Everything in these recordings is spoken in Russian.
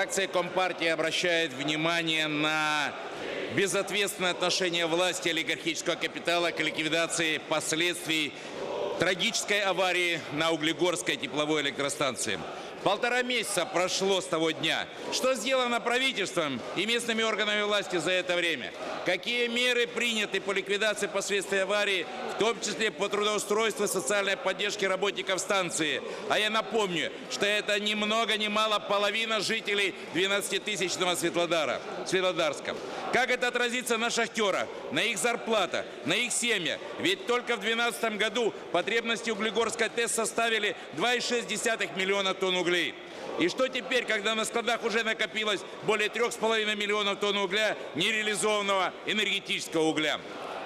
Фракция Компартии обращает внимание на безответственное отношение власти олигархического капитала к ликвидации последствий трагической аварии на Углегорской тепловой электростанции. Полтора месяца прошло с того дня. Что сделано правительством и местными органами власти за это время? Какие меры приняты по ликвидации последствий аварии, в том числе по трудоустройству и социальной поддержке работников станции? А я напомню, что это ни много ни мало половина жителей 12-тысячного Светлодара, Светлодарска. Как это отразится на шахтерах, на их зарплатах, на их семьях? Ведь только в 2012 году потребности Углегорской ТЭС составили 2,6 миллиона тонн угля. И что теперь, когда на складах уже накопилось более 3,5 миллионов тонн угля, нереализованного энергетического угля?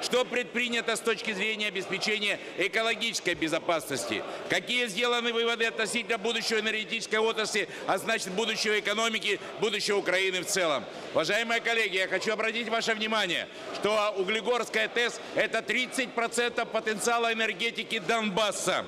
Что предпринято с точки зрения обеспечения экологической безопасности? Какие сделаны выводы относительно будущего энергетической отрасли, а значит будущего экономики, будущего Украины в целом? Уважаемые коллеги, я хочу обратить ваше внимание, что Углегорская ТЭС – это 30% потенциала энергетики Донбасса.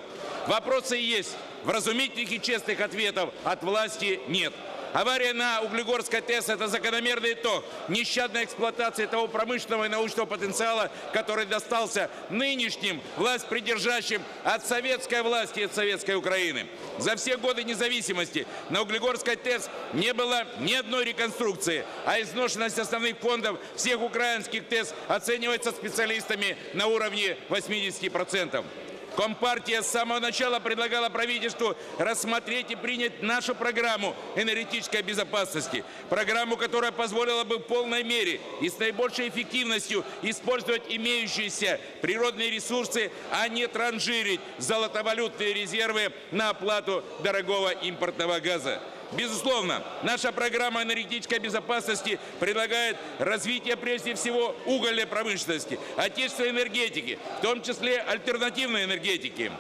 Вопросы есть. Вразумительных и честных ответов от власти нет. Авария на Углегорской ТЭС – это закономерный итог нещадной эксплуатации того промышленного и научного потенциала, который достался нынешним власть придержащим от советской власти и от советской Украины. За все годы независимости на Углегорской ТЭС не было ни одной реконструкции, а изношенность основных фондов всех украинских ТЭС оценивается специалистами на уровне 80%. Компартия с самого начала предлагала правительству рассмотреть и принять нашу программу энергетической безопасности. Программу, которая позволила бы в полной мере и с наибольшей эффективностью использовать имеющиеся природные ресурсы, а не транжирить золотовалютные резервы на оплату дорогого импортного газа. Безусловно, наша программа энергетической безопасности предлагает развитие прежде всего угольной промышленности, отечественной энергетики, в том числе альтернативной энергетики.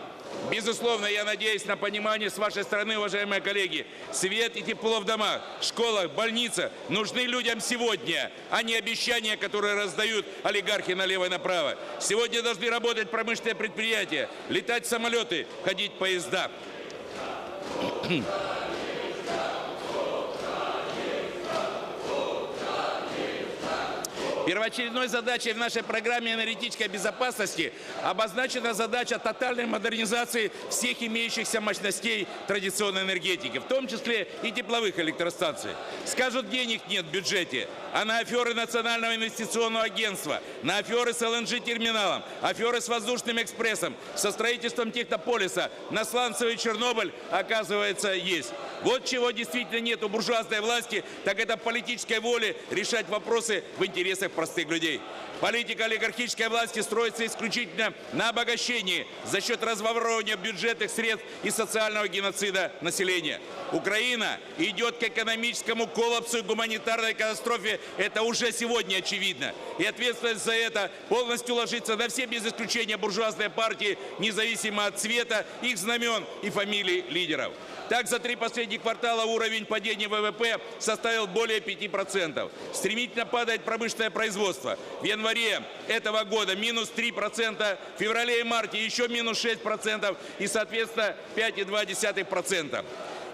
Безусловно, я надеюсь на понимание с вашей стороны, уважаемые коллеги. Свет и тепло в домах, школах, больницах нужны людям сегодня, а не обещания, которые раздают олигархи налево и направо. Сегодня должны работать промышленные предприятия, летать самолеты, ходить поезда. Первоочередной задачей в нашей программе энергетической безопасности обозначена задача тотальной модернизации всех имеющихся мощностей традиционной энергетики, в том числе и тепловых электростанций. Скажут, денег нет в бюджете, а на аферы Национального инвестиционного агентства, на аферы с ЛНЖ-терминалом, аферы с воздушным экспрессом, со строительством технополиса, на сланцевый Чернобыль, оказывается, есть. Вот чего действительно нет у буржуазной власти, так это политической воли решать вопросы в интересах простых людей. Политика олигархической власти строится исключительно на обогащении за счет разворовывания бюджетных средств и социального геноцида населения. Украина идет к экономическому коллапсу и гуманитарной катастрофе. Это уже сегодня очевидно. И ответственность за это полностью ложится на все без исключения буржуазные партии, независимо от цвета, их знамен и фамилий лидеров. Так, за три последних квартала уровень падения ВВП составил более 5%. Стремительно падает промышленное производство. В январе этого года минус 3%, в феврале и марте еще минус 6% и, соответственно, 5,2%.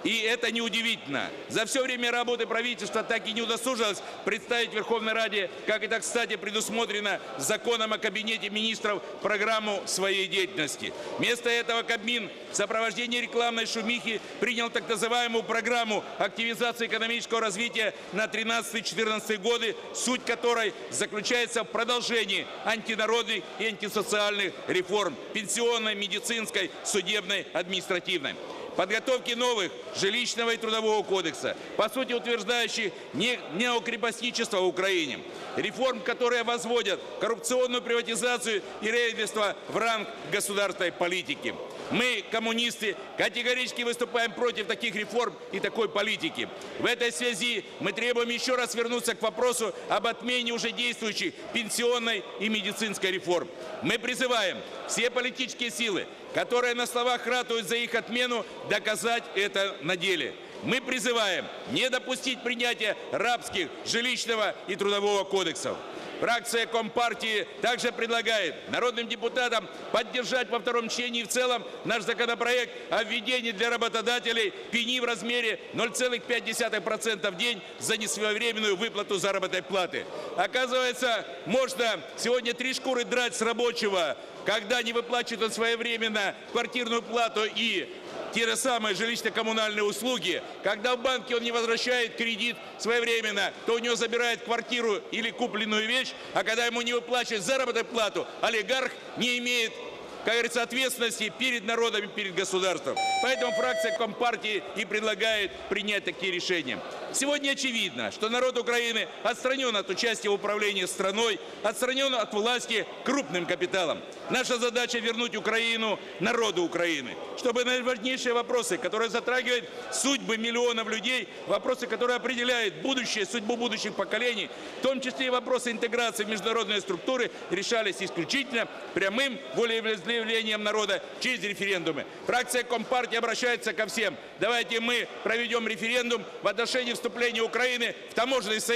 И это неудивительно. За все время работы правительства так и не удосужилось представить Верховной Раде, как это, кстати, предусмотрено законом о Кабинете министров, программу своей деятельности. Вместо этого Кабмин в сопровождении рекламной шумихи принял так называемую программу активизации экономического развития на 13-14 годы, суть которой заключается в продолжении антинародных и антисоциальных реформ пенсионной, медицинской, судебной, административной подготовки новых жилищного и трудового кодекса, по сути утверждающих не, неокрепостничество в Украине, реформ, которые возводят коррупционную приватизацию и рейдерство в ранг государственной политики. Мы, коммунисты, категорически выступаем против таких реформ и такой политики. В этой связи мы требуем еще раз вернуться к вопросу об отмене уже действующих пенсионной и медицинской реформ. Мы призываем все политические силы, которые на словах ратуют за их отмену, доказать это на деле. Мы призываем не допустить принятия рабских, жилищного и трудового кодексов. Фракция Компартии также предлагает народным депутатам поддержать во втором чтении в целом наш законопроект о введении для работодателей пени в размере 0,5% в день за несвоевременную выплату заработной платы. Оказывается, можно сегодня три шкуры драть с рабочего, когда не выплачивает он своевременно квартирную плату и те же самые жилищно-коммунальные услуги, когда в банке он не возвращает кредит своевременно, то у него забирают квартиру или купленную вещь, а когда ему не выплачивают заработную плату, олигарх не имеет как говорится, ответственности перед народом перед государством. Поэтому фракция Компартии и предлагает принять такие решения. Сегодня очевидно, что народ Украины отстранен от участия в управлении страной, отстранен от власти крупным капиталом. Наша задача вернуть Украину народу Украины, чтобы наиважнейшие вопросы, которые затрагивают судьбы миллионов людей, вопросы, которые определяют будущее, судьбу будущих поколений, в том числе и вопросы интеграции в международные структуры, решались исключительно прямым волеизъявлением народа через референдумы. Фракция Компартии обращается ко всем. Давайте мы проведем референдум в отношении вступления Украины в таможенный союз